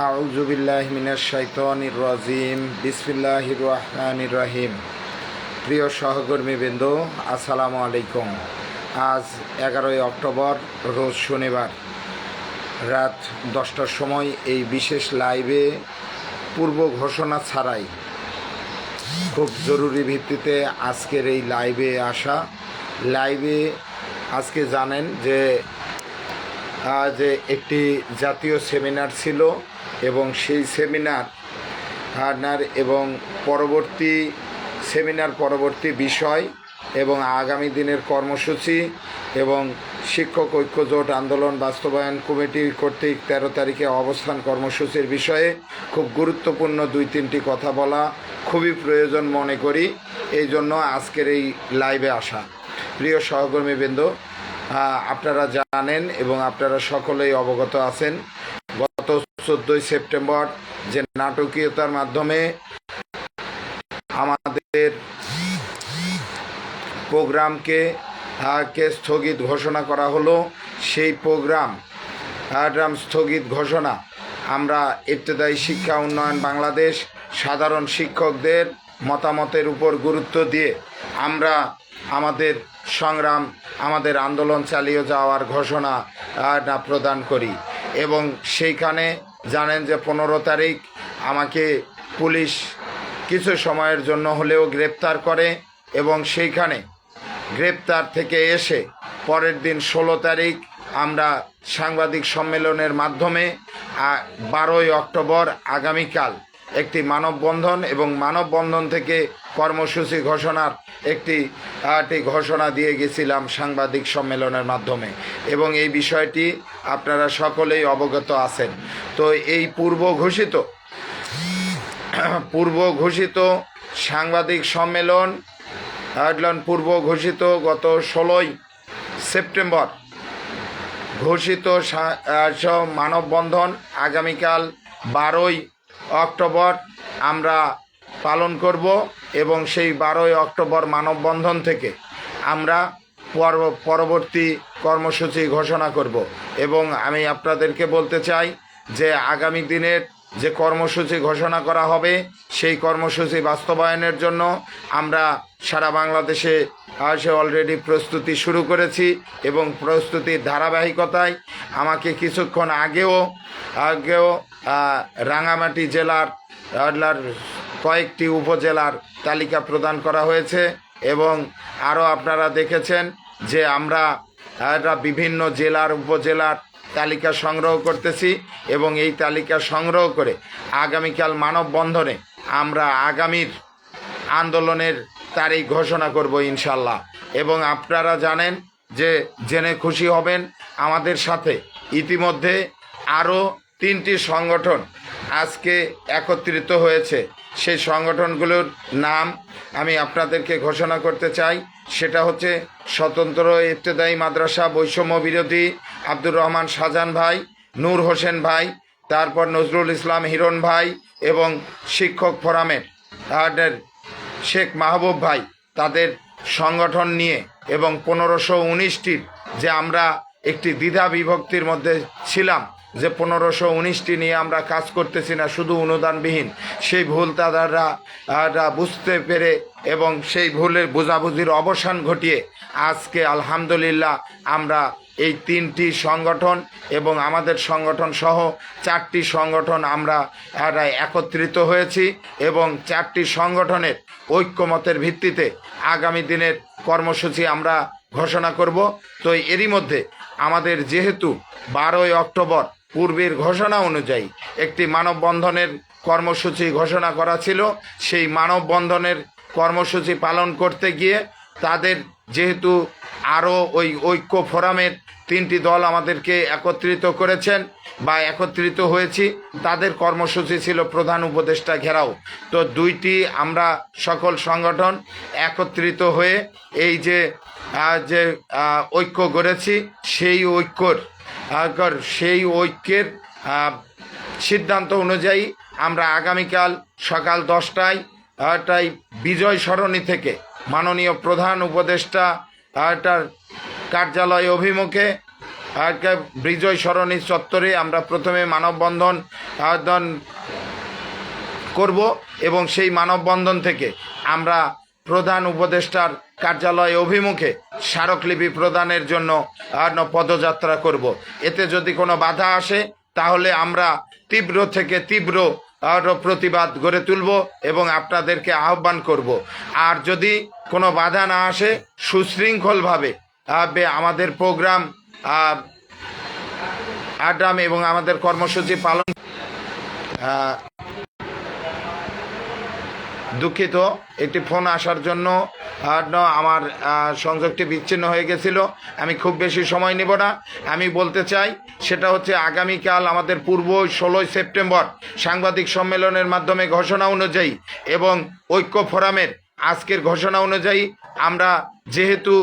আউজুবিল্লাহ মিনাশ শাইতানির রাজিম। বিসমিল্লাহির রহমানির রহিম। প্রিয় সহকর্মীবৃন্দ, আসসালামু আলাইকুম। আজ এগারোই অক্টোবর, রোজ শনিবার। রাত দশটার সময় এই বিশেষ লাইভে পূর্ব ঘোষণা ছাড়াই খুব জরুরি ভিত্তিতে আজকের এই লাইভে আসা। লাইভে আজকে জানেন যে আজ একটি জাতীয় সেমিনার ছিল এবং সেই সেমিনার আনার এবং পরবর্তী সেমিনার পরবর্তী বিষয় এবং আগামী দিনের কর্মসূচি এবং শিক্ষক ঐক্য জোট আন্দোলন বাস্তবায়ন কমিটি কর্তৃক তেরো তারিখে অবস্থান কর্মসূচির বিষয়ে খুব গুরুত্বপূর্ণ দুই তিনটি কথা বলা খুবই প্রয়োজন মনে করি। এই জন্য আজকের এই লাইভে আসা। প্রিয় সহকর্মীবৃন্দ আপনারা জানেন এবং আপনারা সকলেই অবগত আছেন, গত চোদ্দোই সেপ্টেম্বর যে নাটকীয়তার মাধ্যমে আমাদের প্রোগ্রামকে কে স্থগিত ঘোষণা করা হলো, সেই প্রোগ্রাম স্থগিত ঘোষণা। আমরা ইবতদায়ী শিক্ষা উন্নয়ন বাংলাদেশ সাধারণ শিক্ষকদের মতামতের উপর গুরুত্ব দিয়ে আমরা আমাদের সংগ্রাম, আমাদের আন্দোলন চালিয়ে যাওয়ার ঘোষণা প্রদান করি। এবং সেইখানে জানেন যে পনেরো তারিখ আমাকে পুলিশ কিছু সময়ের জন্য হলেও গ্রেপ্তার করে এবং সেইখানে গ্রেপ্তার থেকে এসে পরের দিন ষোলো তারিখ আমরা সাংবাদিক সম্মেলনের মাধ্যমে বারোই অক্টোবর আগামীকাল একটি মানববন্ধন এবং মানববন্ধন থেকে কর্মসূচি ঘোষণার একটি একটি ঘোষণা দিয়ে গেছিলাম সাংবাদিক সম্মেলনের মাধ্যমে। এবং এই বিষয়টি আপনারা সকলেই অবগত আছেন। তো এই পূর্ব ঘোষিত পূর্ব ঘোষিত সাংবাদিক সম্মেলন, আয়োজন পূর্ব ঘোষিত গত ষোলোই সেপ্টেম্বর। ঘোষিত মানববন্ধন আগামীকাল বারোই অক্টোবর আমরা পালন করব এবং সেই বারোই অক্টোবর মানববন্ধন থেকে আমরা পর- পরবর্তী কর্মসূচি ঘোষণা করব। এবং আমি আপনাদেরকে বলতে চাই যে আগামী দিনের যে কর্মসূচি ঘোষণা করা হবে, সেই কর্মসূচি বাস্তবায়নের জন্য আমরা সারা বাংলাদেশে আসে অলরেডি প্রস্তুতি শুরু করেছি এবং প্রস্তুতির ধারাবাহিকতায় আমাকে কিছুক্ষণ আগেও আগেও রাঙামাটি জেলার কয়েকটি উপজেলার তালিকা প্রদান করা হয়েছে এবং আরও আপনারা দেখেছেন যে আমরা বিভিন্ন জেলার উপজেলার তালিকা সংগ্রহ করতেছি এবং এই তালিকা সংগ্রহ করে আগামীকাল মানববন্ধনে আমরা আগামীর আন্দোলনের তারিখ ঘোষণা করব ইনশাল্লাহ। এবং আপনারা জানেন যে জেনে খুশি হবেন আমাদের সাথে ইতিমধ্যে আরও তিনটি সংগঠন আজকে একত্রিত হয়েছে। সেই সংগঠনগুলোর নাম আমি আপনাদেরকে ঘোষণা করতে চাই। সেটা হচ্ছে স্বতন্ত্র ইবতেদায়ী মাদ্রাসা বৈষম্য বিরোধী আব্দুর রহমান শাহজাহান ভাই, নূর হোসেন ভাই, তারপর নজরুল ইসলাম হিরণ ভাই এবং শিক্ষক ফোরামের। শেখ মাহবুব ভাই তাদের সংগঠন নিয়ে এবং পনেরোশো উনিশটির যে আমরা একটি দ্বিধা বিভক্তির মধ্যে ছিলাম, যে পনেরোশো উনিশটি নিয়ে আমরা কাজ করতেছি না, শুধু অনুদানবিহীন। সেই ভুল তারা বুঝতে পেরে এবং সেই ভুলের বোঝাবুঝির অবসান ঘটিয়ে আজকে আলহামদুলিল্লাহ আমরা এই তিনটি সংগঠন এবং আমাদের সংগঠন সহ চারটি সংগঠন আমরা একত্রিত হয়েছি এবং চারটি সংগঠনের ঐক্যমতের ভিত্তিতে আগামী দিনের কর্মসূচি আমরা ঘোষণা করব। তো এরই মধ্যে আমাদের যেহেতু বারোই অক্টোবর পূর্বের ঘোষণা অনুযায়ী একটি মানববন্ধনের কর্মসূচি ঘোষণা করা ছিল, সেই মানববন্ধনের কর্মসূচি পালন করতে গিয়ে তাদের যেহেতু আরও ওই ঐক্য ফোরামের তিনটি দল আমাদেরকে একত্রিত করেছেন বা একত্রিত হয়েছি। তাদের কর্মসূচি ছিল প্রধান উপদেষ্টা ঘেরাও। তো দুইটি আমরা সকল সংগঠন একত্রিত হয়ে এই যে যে ঐক্য গড়েছি, সেই ঐক্যর সেই ঐক্যের সিদ্ধান্ত অনুযায়ী আমরা আগামীকাল সকাল দশটায় বিজয় সরণি থেকে মাননীয় প্রধান উপদেষ্টা আটার কার্যালয় অভিমুখে। বিজয় সরণী চত্বরে আমরা প্রথমে মানববন্ধন আয়োজন করব এবং সেই মানববন্ধন থেকে আমরা প্রধান উপদেষ্টার কার্যালয় অভিমুখে স্মারকলিপি প্রদানের জন্য পদযাত্রা করব। এতে যদি কোনো বাধা আসে, তাহলে আমরা তীব্র থেকে তীব্র প্রতিবাদ গড়ে তুলব এবং আপনাদেরকে আহ্বান করব। আর যদি কোনো বাধা না আসে, সুশৃঙ্খলভাবে আমাদের প্রোগ্রাম আহ, আড্ডাম এবং আমাদের কর্মসূচি পালন দুঃখিত একটি ফোন আসার জন্য আমার সংযোগটি বিচ্ছিন্ন হয়ে গেছিল আমি খুব বেশি সময় নেব না। আমি বলতে চাই সেটা হচ্ছে আগামীকাল আমাদের পূর্ব ষোলোই সেপ্টেম্বর সাংবাদিক সম্মেলনের মাধ্যমে ঘোষণা অনুযায়ী এবং ঐক্য ফোরামের আজকের ঘোষণা অনুযায়ী আমরা যেহেতু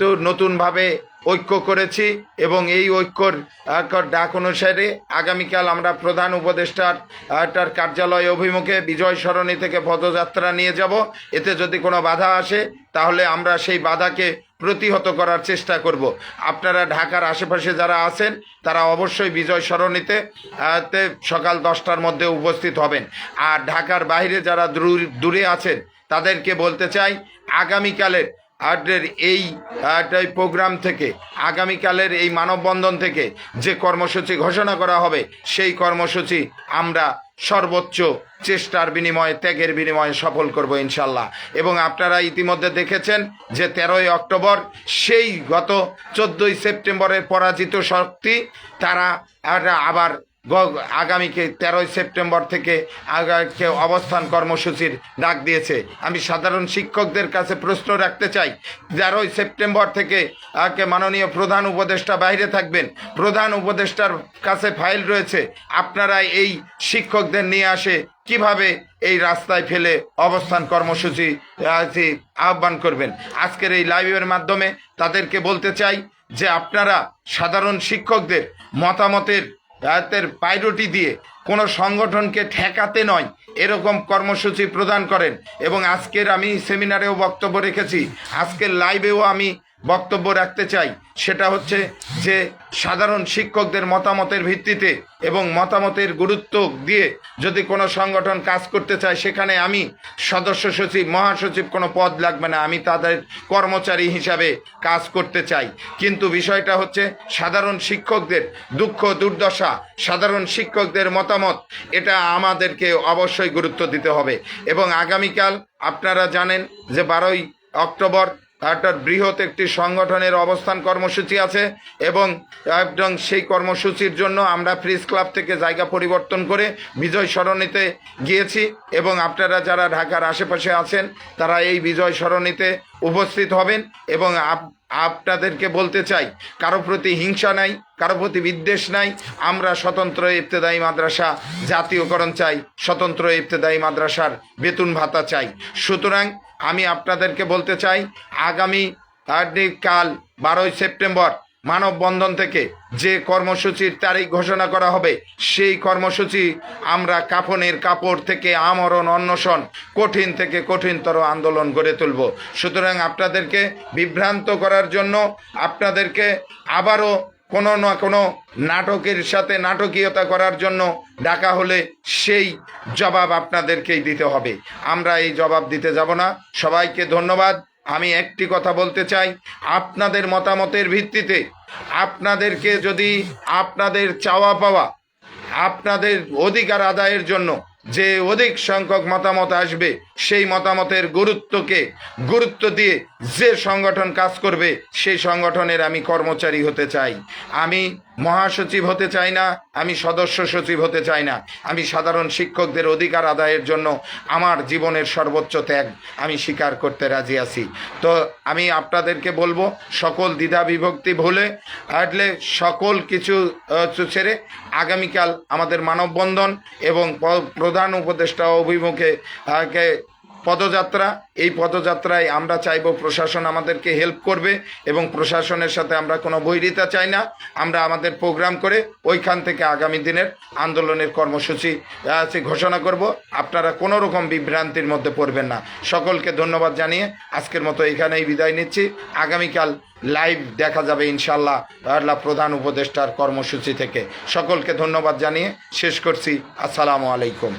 তো নতুনভাবে ঐক্য করেছি এবং এই ঐক্যর ডাক অনুসারে আগামীকাল আমরা প্রধান উপদেষ্টার কার্যালয় অভিমুখে বিজয় সরণী থেকে পদযাত্রা নিয়ে যাব। এতে যদি কোনো বাধা আসে, তাহলে আমরা সেই বাধাকে প্রতিহত করার চেষ্টা করব। আপনারা ঢাকার আশেপাশে যারা আছেন, তারা অবশ্যই বিজয় সরণীতে সকাল দশটার মধ্যে উপস্থিত হবেন। আর ঢাকার বাইরে যারা দূরে আছেন তাদেরকে বলতে চাই, আগামীকালের আটের এই প্রোগ্রাম থেকে, আগামীকালের এই মানববন্ধন থেকে যে কর্মসূচি ঘোষণা করা হবে, সেই কর্মসূচি আমরা সর্বোচ্চ চেষ্টার বিনিময়ে, ত্যাগের বিনিময়ে সফল করব ইনশাল্লাহ এবং আপনারা ইতিমধ্যে দেখেছেন যে তেরোই অক্টোবর, সেই গত চোদ্দোই সেপ্টেম্বরের পরাজিত শক্তি, তারা আবার আগামীকে তেরোই সেপ্টেম্বর থেকে আগাকে অবস্থান কর্মসূচির ডাক দিয়েছে। আমি সাধারণ শিক্ষকদের কাছে প্রশ্ন রাখতে চাই, তেরোই সেপ্টেম্বর থেকে আগে মাননীয় প্রধান উপদেষ্টা বাইরে থাকবেন, প্রধান উপদেষ্টার কাছে ফাইল রয়েছে, আপনারা এই শিক্ষকদের নিয়ে আসে কীভাবে এই রাস্তায় ফেলে অবস্থান কর্মসূচি আহ্বান করবেন। আজকের এই লাইভের মাধ্যমে তাদেরকে বলতে চাই যে আপনারা সাধারণ শিক্ষকদের মতামতের রাতের পাইরোটি দিয়ে কোনো সংগঠনকে ঠেকাতে নয়, এরকম কর্মসূচি প্রদান করেন। এবং আজকের আমি সেমিনারেও বক্তব্য রেখেছি। আজকের লাইভেও আমি বক্তব্য রাখতে চাই। সেটা হচ্ছে যে, সাধারণ শিক্ষকদের মতামতের ভিত্তিতে এবং মতামতের গুরুত্ব দিয়ে যদি কোনো সংগঠন কাজ করতে চায়, সেখানে আমি সদস্য সচিব, মহাসচিব কোনো পদ লাগবে না। আমি তাদের কর্মচারী হিসাবে কাজ করতে চাই। কিন্তু বিষয়টা হচ্ছে, সাধারণ শিক্ষকদের দুঃখ, দুর্দশা, সাধারণ শিক্ষকদের মতামত, এটা আমাদেরকে অবশ্যই গুরুত্ব দিতে হবে। এবং আগামীকাল আপনারা জানেন যে, বারোই অক্টোবর একটা বৃহৎ একটি সংগঠনের অবস্থান কর্মসূচি আছে এবং এবং সেই কর্মসূচির জন্য আমরা প্রেস ক্লাব থেকে জায়গা পরিবর্তন করে বিজয় সরণিতে গিয়েছি এবং আপনারা যারা ঢাকার আশেপাশে আছেন, তারা এই বিজয় সরণিতে উপস্থিত হবেন এবং আপ- আপনাদেরকে বলতে চাই, কারও প্রতি হিংসা নাই, কারও প্রতি বিদ্বেষ নাই, আমরা স্বতন্ত্র ইফতেদায়ী মাদ্রাসা জাতীয়করণ চাই, স্বতন্ত্র ইফতেদায়ী মাদ্রাসার বেতন ভাতা চাই। সুতরাং আমি আপনাদেরকে বলতে চাই, আগামী কাল বারোই সেপ্টেম্বর মানববন্ধন থেকে যে কর্মসূচির তারিখ ঘোষণা করা হবে, সেই কর্মসূচি আমরা কাফনের কাপড় থেকে আমরণ, অন্বেষণ, কঠিন থেকে কঠিনতর আন্দোলন গড়ে তুলব। সুতরাং আপনাদেরকে বিভ্রান্ত করার জন্য আপনাদেরকে আবারও কোনো না কোনো নাটকের সাথে নাটকীয়তা করার জন্য ডাকা হলে সেই জবাব আপনাদেরকেই দিতে হবে। আমরা এই জবাব দিতে যাব না। সবাইকে ধন্যবাদ। আমি একটি কথা বলতে চাই। আপনাদের মতামতের ভিত্তিতে আপনাদেরকে যদি আপনাদের চাওয়া পাওয়া, আপনাদের অধিকার আদায়ের জন্য যে অধিক সংখ্যক মতামত আসবে সেই মতামতের গুরুত্বকে গুরুত্ব দিয়ে যে সংগঠন কাজ করবে, সেই সংগঠনের আমি কর্মচারী হতে চাই। আমি মহাসচিব হতে চাই না, আমি সদস্য সচিব হতে চাই না। আমি সাধারণ শিক্ষকদের অধিকার আদায়ের জন্য আমার জীবনের সর্বোচ্চ ত্যাগ আমি স্বীকার করতে রাজি আছি। তো আমি আপনাদেরকে বলব, সকল দ্বিধা বিভক্তি ভুলে আটলে সকল কিছু ছেড়ে আগামীকাল আমাদের মানববন্ধন এবং প্রধান উপদেষ্টা অভিমুখে পদযাত্রা, এই পদযাত্রায় আমরা চাইব প্রশাসন আমাদেরকে হেল্প করবে এবং প্রশাসনের সাথে আমরা কোনো বৈরিতা চাই না। আমরা আমাদের প্রোগ্রাম করে ওইখান থেকে আগামী দিনের আন্দোলনের কর্মসূচি ঘোষণা করব। আপনারা কোনো রকম বিভ্রান্তির মধ্যে পড়বেন না। সকলকে ধন্যবাদ জানিয়ে আজকের মতো এখানেই বিদায় নিচ্ছি। আগামীকাল লাইভ দেখা যাবে ইনশাল্লাহ আল্লাহ প্রধান উপদেষ্টার কর্মসূচি থেকে। সকলকে ধন্যবাদ জানিয়ে শেষ করছি। আসসালামু আলাইকুম।